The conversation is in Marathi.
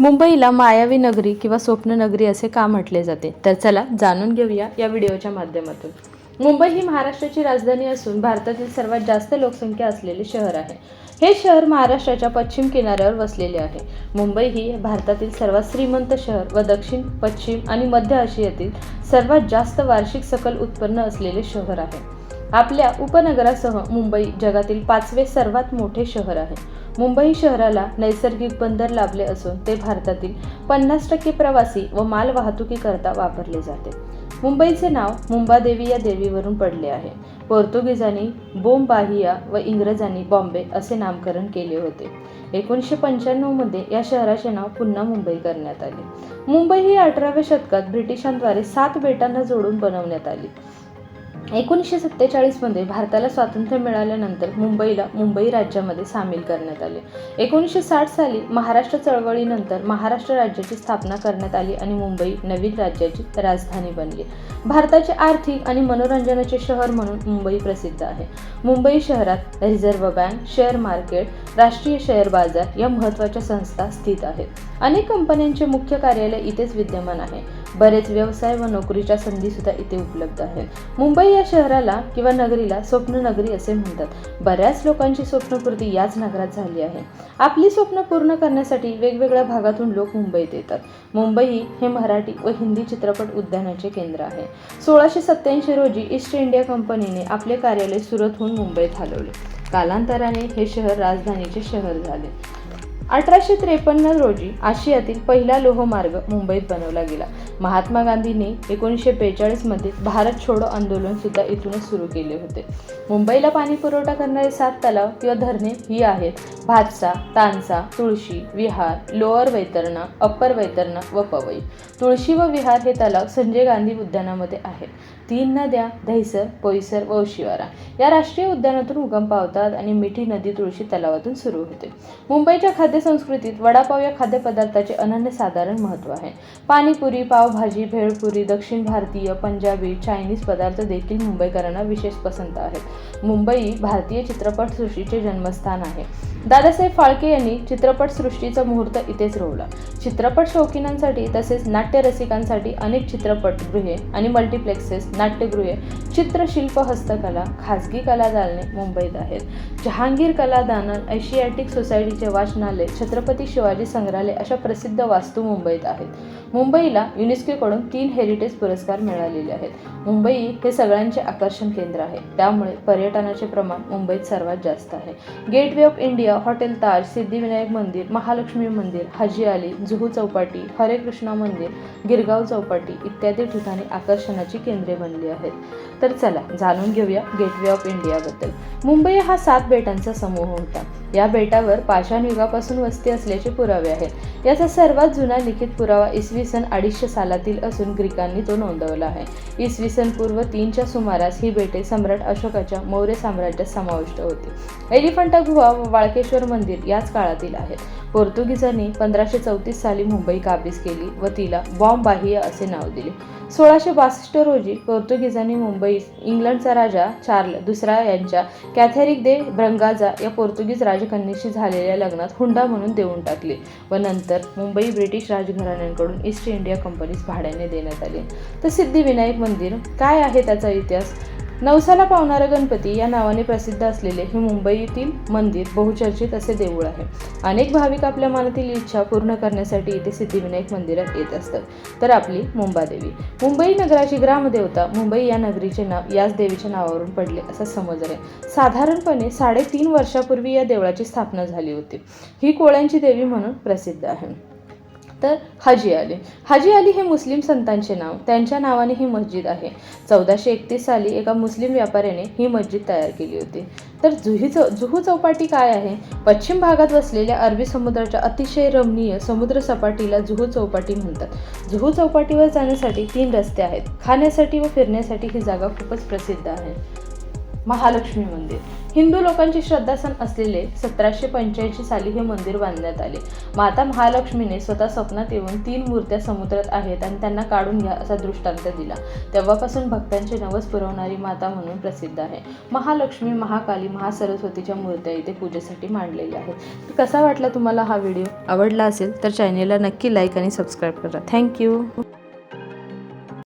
मुंबईला मायावी नगरी किंवा स्वप्न नगरी असे का म्हटले जाते? तर चला जाणून घेऊया या व्हिडिओच्या माध्यमातून. मुंबई ही महाराष्ट्राची राजधानी असून भारतातील सर्वात जास्त लोकसंख्या असलेले शहर आहे. हे शहर महाराष्ट्राच्या पश्चिम किनाऱ्यावर वसलेले आहे. मुंबई ही भारतातील सर्वात श्रीमंत शहर व दक्षिण पश्चिम आणि मध्य आशियातील सर्वात जास्त वार्षिक सकल उत्पन्न असलेले शहर आहे. आपल्या उपनगरासह मुंबई जगातील पाचवे सर्वात मोठे शहर आहे. मुंबई शहराला नैसर्गिक बंदर लाभले असून ते भारतातील पन्नास टक्के प्रवासी व माल वाहतुकीकरता वापरले जाते. मुंबईचे नाव मुंबादेवी या देवीवरून पडले आहे. पोर्तुगीजांनी बोमबाहिया व इंग्रजांनी बॉम्बे असे नामकरण केले होते. एकोणीसशे पंच्याण्णवमध्ये या शहराचे नाव पुन्हा मुंबई करण्यात आले. मुंबई ही अठराव्या शतकात ब्रिटिशांद्वारे सात बेटांना जोडून बनवण्यात आली. एकोणीसशे सत्तेचाळीसमध्ये भारताला स्वातंत्र्य मिळाल्यानंतर मुंबईला मुंबई राज्यामध्ये सामील करण्यात आले. एकोणीसशे साठ साली महाराष्ट्र चळवळीनंतर महाराष्ट्र राज्याची स्थापना करण्यात आली आणि मुंबई नवीन राज्याची राजधानी बनली. भारताचे आर्थिक आणि मनोरंजनाचे शहर म्हणून मुंबई प्रसिद्ध आहे. मुंबई शहरात रिझर्व्ह बँक शेअर मार्केट राष्ट्रीय शेअर बाजार या महत्त्वाच्या संस्था स्थित आहेत. अनेक कंपन्यांचे मुख्य कार्यालय इथेच विद्यमान आहे. बरेच व्यवसाय व नोकरीच्या संधी सुद्धा इथे उपलब्ध आहेत. मुंबई या शहराला किंवा नगरीला स्वप्न नगरी असे म्हणतात. बऱ्याच लोकांची स्वप्नपूर्ती याच नगरात झाली आहे. आपली स्वप्न पूर्ण करण्यासाठी वेगवेगळ्या भागातून लोक मुंबईत येतात. मुंबई हे मराठी व हिंदी चित्रपट उद्यानाचे केंद्र आहे. सोळाशे सत्याऐंशी रोजी ईस्ट इंडिया कंपनीने आपले कार्यालय सुरतहून मुंबईत हलवले. कालांतराने हे शहर राजधानीचे शहर झाले. अठराशे त्रेपन्न रोजी आशियातील पहिला लोहमार्ग मुंबईत बनवला गेला. महात्मा गांधींनी एकोणीसशे बेचाळीसमध्ये भारत छोडो आंदोलन सुद्धा इथूनच सुरू केले होते. मुंबईला पाणी पुरवठा करणारे सात तलाव किंवा धरणे ही आहेत. भातसा तानसा तुळशी विहार लोअर वैतरणा अप्पर वैतरणा व पवई. तुळशी व विहार हे तलाव संजय गांधी उद्यानामध्ये आहेत. तीन नद्या दहिसर पोईसर व शिवारा या राष्ट्रीय उद्यानातून उगम पावतात आणि मिठी नदी तुळशी तलावातून सुरू होते. मुंबईच्या खाद्यसंस्कृतीत वडापाव या खाद्यपदार्थाचे अनन्यसाधारण महत्त्व आहे. पाणीपुरी पावभाजी भेळपुरी दक्षिण भारतीय पंजाबी चायनीज पदार्थ देखील मुंबईकरांना विशेष पसंत आहेत. मुंबई भारतीय चित्रपटसृष्टीचे जन्मस्थान आहे. दादासाहेब फाळके यांनी चित्रपटसृष्टीचा मुहूर्त इथेच रोवला. चित्रपट शौकीनांसाठी तसेच नाट्यरसिकांसाठी अनेक चित्रपटगृहे आणि मल्टिप्लेक्सेस नाट्यगृहे चित्रशिल्प हस्तकला खाजगी कला दालने मुंबईत आहेत. जहांगीर कला दालन एशियाटिक सोसायटीचे वाचनालय छत्रपती शिवाजी संग्रहालय अशा प्रसिद्ध वास्तू मुंबईत आहेत. मुंबईला युनेस्कोकडून तीन हेरिटेज पुरस्कार मिळालेले आहेत. मुंबई हे सगळ्यांचे आकर्षण केंद्र आहे. त्यामुळे पर्यटनाचे प्रमाण मुंबईत सर्वात जास्त आहे. Gateway of India hotel Taj Siddhivinayak मंदिर महालक्ष्मी मंदिर हाजी अली जुहू चौपाटी हरे कृष्णा मंदिर गिरगाव चौपाटी इत्यादी ठिकाणी आकर्षणाची केंद्रे बनली आहेत. तर चला जाणून घेऊया गेटवे ऑफ इंडियाबद्दल मुंबई हा सात बेटांचा समूह होता. या बेटावर पाषाण युगापासून वस्ती असल्याचे पुरावे आहेत. याचा सर्वात जुना लिखित पुरावा इसवी सन अडीचशे सालातील असून ग्रीकांनी तो नोंदवला आहे. इसवी सन पूर्व तीनच्या सुमारास ही बेटे सम्राट अशोकाच्या मौर्य साम्राज्यात समाविष्ट होती. एलिफंटा गुहा व वाळकेश्वर मंदिर याच काळातील आहेत पोर्तुगीजांनी पंधराशे चौतीस साली मुंबई काबीज केली व तिला बॉम्ब बाह्य असे नाव दिले. सोळाशे बासष्ट रोजी पोर्तुगीजांनी मुंबईत इंग्लंडचा राजा चार्ल दुसरा यांच्या कॅथेरिक दे ब्रंगाजा या पोर्तुगीज राजकन्याशी झालेल्या लग्नात हुंडा म्हणून देऊन टाकले व नंतर मुंबई ब्रिटिश राजघराण्यांकडून ईस्ट इंडिया कंपनीस भाड्याने देण्यात आले. तर सिद्धिविनायक मंदिर काय आहे त्याचा इतिहास? नवसाला पावणारा गणपती या नावाने प्रसिद्ध असलेले हे मुंबईतील मंदिर बहुचर्चित असे देऊळ आहे. अनेक भाविक आपल्या मनातील इच्छा पूर्ण करण्यासाठी इथे सिद्धिविनायक मंदिरात येत असतात. तर आपली मुंबादेवी. मुंबई नगराची ग्रामदेवता मुंबई या नगरीचे नाव याच देवीच्या नावावरून पडले असा समज आहे. साधारणपणे साडेतीन वर्षापूर्वी या देवळाची स्थापना झाली होती. ही कोळ्यांची देवी म्हणून प्रसिद्ध आहे. तर हाजी अली. हाजी अली हे मुस्लिम संतांचे नाव. त्यांच्या नावाने ही मस्जिद आहे. चौदाशे एकतीस साली एका मुस्लिम व्यापाऱ्याने ही मस्जिद तयार केली होती. तर जुही चौ जुहू चौपाटी काय आहे? पश्चिम भागात वसलेल्या अरबी समुद्राच्या अतिशय रमणीय समुद्र सपाटीला जुहू चौपाटी म्हणतात. जुहू चौपाटीवर जाण्यासाठी तीन रस्ते आहेत. खाण्यासाठी व फिरण्यासाठी ही जागा खूपच प्रसिद्ध आहे. महालक्ष्मी मंदिर. हिंदू लोकांची श्रद्धासन असलेले सतराशे पंच्याऐंशी साली हे मंदिर बांधण्यात आले. माता महालक्ष्मीने स्वतः स्वप्नात येऊन तीन मूर्त्या समुद्रात आहेत आणि त्यांना काढून घ्या असा दृष्टांत दिला. तेव्हापासून भक्तांचे नवस पुरवणारी माता म्हणून प्रसिद्ध आहे. महालक्ष्मी महाकाली महासरस्वतीच्या मूर्त्या इथे पूजेसाठी मांडलेल्या आहेत. कसा वाटला तुम्हाला हा व्हिडिओ? आवडला असेल तर चॅनेलला नक्की लाईक आणि सबस्क्राईब करा. थँक्यू